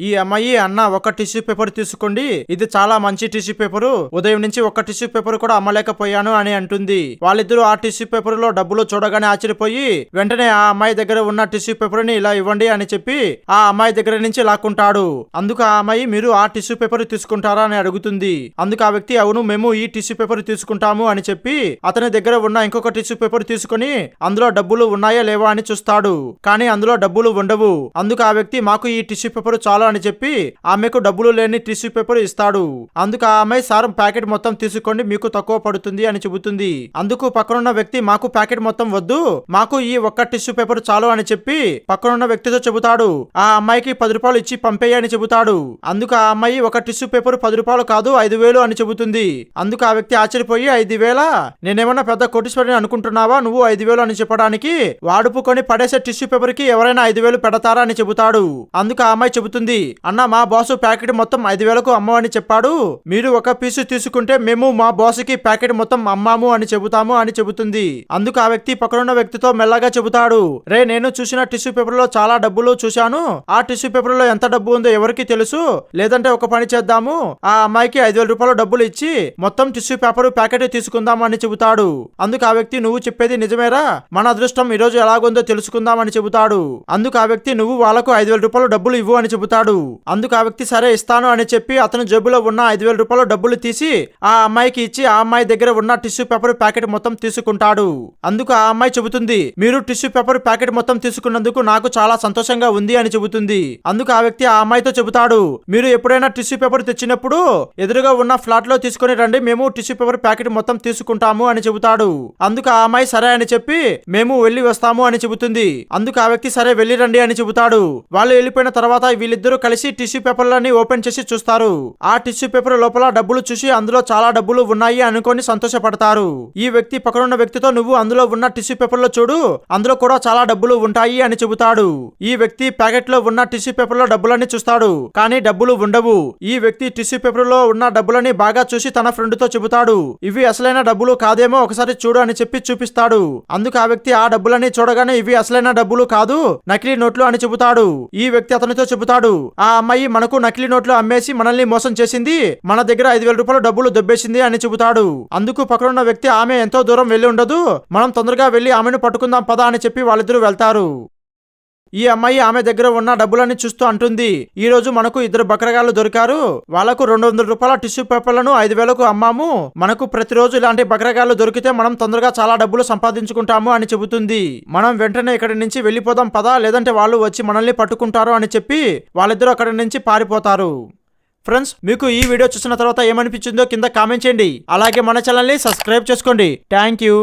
ఈ అమ్మాయి అన్న ఒక టిష్యూ పేపర్ తీసుకోండి. ఇది చాలా మంచి టిష్యూ పేపరు. ఉదయం నుంచి ఒక టిష్యూ పేపర్ కూడా అమ్మలేకపోయాను అని అంటుంది. వాళ్ళిద్దరూ ఆ టిష్యూ పేపర్లో డబ్బులు చూడగానే ఆశ్చర్యపోయి వెంటనే ఆ అమ్మాయి దగ్గర ఉన్న టిష్యూ పేపర్ని ఇలా ఇవ్వండి అని చెప్పి ఆ అమ్మాయి దగ్గర నుంచి లాక్కుంటాడు. అందుకు ఆ అమ్మాయి మీరు ఆ టిష్యూ పేపర్ తీసుకుంటారా? అని అడుగుతుంది. అందుకు ఆ వ్యక్తి అవును మేము ఈ టిష్యూ పేపర్ తీసుకుంటాము అని చెప్పి అతని దగ్గర ఉన్న ఇంకొక టిష్యూ పేపర్ తీసుకుని అందులో డబ్బులు ఉన్నాయా లేవా? అని చూస్తాడు. కానీ అందులో డబ్బులు ఉండవు. అందుకు ఆ వ్యక్తి మాకు ఈ టిష్యూ పేపర్ చాలా అని చెప్పి ఆమెకు డబ్బులు లేని టిష్యూ పేపర్ ఇస్తాడు. అందుకు ఆ అమ్మాయి సారం ప్యాకెట్ మొత్తం తీసుకోండి మీకు తక్కువ పడుతుంది అని చెబుతుంది. అందుకు పక్కనున్న వ్యక్తి మాకు ప్యాకెట్ మొత్తం వద్దు మాకు ఈ ఒక్క టిష్యూ పేపర్ చాలు అని చెప్పి పక్కనున్న వ్యక్తితో చెబుతాడు. ఆ అమ్మాయికి పది రూపాయలు ఇచ్చి పంపేయి అని చెబుతాడు. అందుకు ఆ అమ్మాయి ఒక టిష్యూ పేపర్ పది రూపాయలు కాదు ఐదు వేలు అని చెబుతుంది. అందుకు ఆ వ్యక్తి ఆశ్చర్యపోయి ఐదు వేల? నేనేమన్నా పెద్ద కోటీశ్వరిని అనుకుంటున్నావా? నువ్వు ఐదు వేలు అని చెప్పడానికి వాడుపుకొని పడేసే టిష్యూ పేపర్కి ఎవరైనా ఐదు వేలు పెడతారా అని చెబుతాడు. అందుకు ఆ అమ్మాయి చెబుతుంది అన్న మా బాసు ప్యాకెట్ మొత్తం ఐదు వేలకు అమ్మవని చెప్పాడు. మీరు ఒక పీసు తీసుకుంటే మేము మా బాసుకి ప్యాకెట్ మొత్తం అమ్మాము అని చెబుతాము అని చెబుతుంది. అందుకు ఆ వ్యక్తి పక్కనున్న వ్యక్తితో మెల్లగా చెబుతాడు. రే నేను చూసిన టిష్యూ పేపర్లో చాలా డబ్బులు చూశాను. ఆ టిష్యూ పేపర్లో ఎంత డబ్బు ఉందో ఎవరికి తెలుసు. లేదంటే ఒక పని చేద్దాము. ఆ అమ్మాయికి ఐదు వేల రూపాయలు డబ్బులు ఇచ్చి మొత్తం టిష్యూ పేపర్ ప్యాకెట్ తీసుకుందాం అని చెబుతాడు. అందుకు ఆ వ్యక్తి నువ్వు చెప్పేది నిజమేరా? మన అదృష్టం ఈ రోజు ఎలాగుందో తెలుసుకుందాం అని చెబుతాడు. అందుకు ఆ వ్యక్తి నువ్వు వాళ్ళకు ఐదు వేల రూపాయలు డబ్బులు ఇవ్వు అని చెబుతాడు. అందుకు ఆ వ్యక్తి సరే ఇస్తాను అని చెప్పి అతను జేబులో ఉన్న ఐదు వేల రూపాయలు డబ్బులు తీసి ఆ అమ్మాయికి ఇచ్చి ఆ అమ్మాయి దగ్గర ఉన్న టిష్యూ పేపర్ ప్యాకెట్ మొత్తం తీసుకుంటాడు. అందుకు ఆ అమ్మాయి చెబుతుంది మీరు టిష్యూ పేపర్ ప్యాకెట్ మొత్తం తీసుకున్నందుకు నాకు చాలా సంతోషంగా ఉంది అని చెబుతుంది. అందుకు ఆ వ్యక్తి ఆ అమ్మాయితో చెబుతాడు మీరు ఎప్పుడైనా టిష్యూ పేపర్ తెచ్చినప్పుడు ఎదురుగా ఉన్న ఫ్లాట్లో తీసుకుని రండి మేము టిష్యూ పేపర్ ప్యాకెట్ మొత్తం తీసుకుంటాము అని చెబుతాడు. అందుకు ఆ అమ్మాయి సరే అని చెప్పి మేము వెళ్ళి వస్తాము అని చెబుతుంది. అందుకు ఆ వ్యక్తి సరే వెళ్ళి రండి అని చెబుతాడు. వాళ్ళు వెళ్ళిపోయిన తర్వాత వీళ్ళిద్దరు కలిసి టిష్యూ పేపర్లని ఓపెన్ చేసి చూస్తారు. ఆ టిష్యూ పేపర్ లోపల డబ్బులు చూసి అందులో చాలా డబ్బులు ఉన్నాయి అనుకొని సంతోషపడతారు. ఈ వ్యక్తి పక్కనున్న వ్యక్తితో నువ్వు అందులో ఉన్న టిష్యూ పేపర్లో చూడు అందులో కూడా చాలా డబ్బులు ఉంటాయి అని చెబుతాడు. ఈ వ్యక్తి ప్యాకెట్లో ఉన్న టిష్యూ పేపర్లో డబ్బులని చూస్తాడు కానీ డబ్బులు ఉండవు. ఈ వ్యక్తి టిష్యూ పేపర్లో ఉన్న డబ్బులని బాగా చూసి తన ఫ్రెండ్తో చెబుతాడు. ఇవి అసలైన డబ్బులు కాదేమో ఒకసారి చూడు అని చెప్పి చూపిస్తాడు. అందుకు ఆ వ్యక్తి ఆ డబ్బులని చూడగానే ఇవి అసలైన డబ్బులు కాదు నకిలీ నోట్లు అని చెబుతాడు. ఈ వ్యక్తి అతనితో చెబుతాడు ఆ అమ్మాయి మనకు నకిలీ నోట్లు అమ్మేసి మనల్ని మోసం చేసింది. మన దగ్గర ఐదు వేల రూపాయలు డబ్బులు దొబ్బేసింది అని చెబుతాడు. అందుకు పక్కనున్న వ్యక్తి ఆమె ఎంతో దూరం వెళ్ళి ఉండదు. మనం తొందరగా వెళ్ళి ఆమెను పట్టుకుందాం పదా అని చెప్పి వాళ్ళిద్దరూ వెళ్తారు. ఈ అమ్మాయి ఆమె దగ్గర ఉన్న డబ్బులని చూస్తూ అంటుంది. ఈ రోజు మనకు ఇద్దరు బకరగాళ్ళు దొరికారు. వాళ్ళకు రెండు వందల రూపాయల టిష్యూ పేపర్లను ఐదు వేలకు అమ్మాము. మనకు ప్రతిరోజు ఇలాంటి బకరగాళ్ళు దొరికితే మనం తొందరగా చాలా డబ్బులు సంపాదించుకుంటాము అని చెబుతుంది. మనం వెంటనే ఇక్కడి నుంచి వెళ్ళిపోదాం పదా లేదంటే వాళ్ళు వచ్చి మనల్ని పట్టుకుంటారు అని చెప్పి వాళ్ళిద్దరూ అక్కడి నుంచి పారిపోతారు. ఫ్రెండ్స్ మీకు ఈ వీడియో చూసిన తర్వాత ఏమనిపించిందో కింద కామెంట్ చేయండి. అలాగే మన ఛానల్ని సబ్స్క్రైబ్ చేసుకోండి. Thank you.